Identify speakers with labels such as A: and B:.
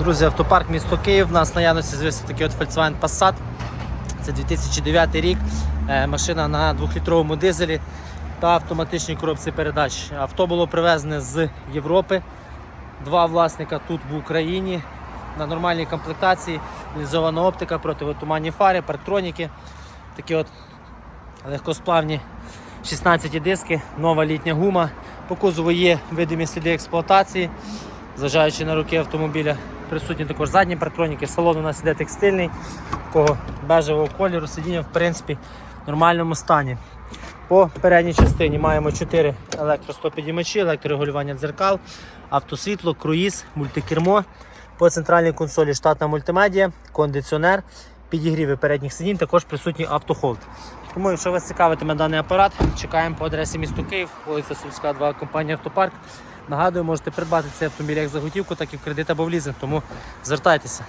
A: Друзі, автопарк місто Київ. У нас наявності з'явився такий от Volkswagen Passat. Це 2009 рік. Е, Машина на 2-літровому дизелі та автоматичній коробці передач. Авто було привезене з Європи. Два власника тут в Україні. На нормальній комплектації, лізована оптика, противотуманні фари, парктроніки. Такі от легкосплавні 16 диски, нова літня гума. По кузову є видимі сліди експлуатації, зважаючи на руки автомобіля. Присутні також задні партроніки. Салон у нас іде текстильний, такого бежевого кольору, сидіння в принципі в нормальному стані. По передній частині маємо 4 електростопідіймачі, електрорегулювання дзеркал, автосвітло, круїз, мультикермо. По центральній консолі штатна мультимедіа, кондиціонер, підігріви передніх сидінь, також присутній автохолд. Тому, якщо вас цікавитиме даний апарат, чекаємо по адресі місто Київ, вулиця Сумська, 2, компанія Автопарк. Нагадую, можете придбати цей автомобіль як за готівку, так і в кредит або в лізинг, тому звертайтеся.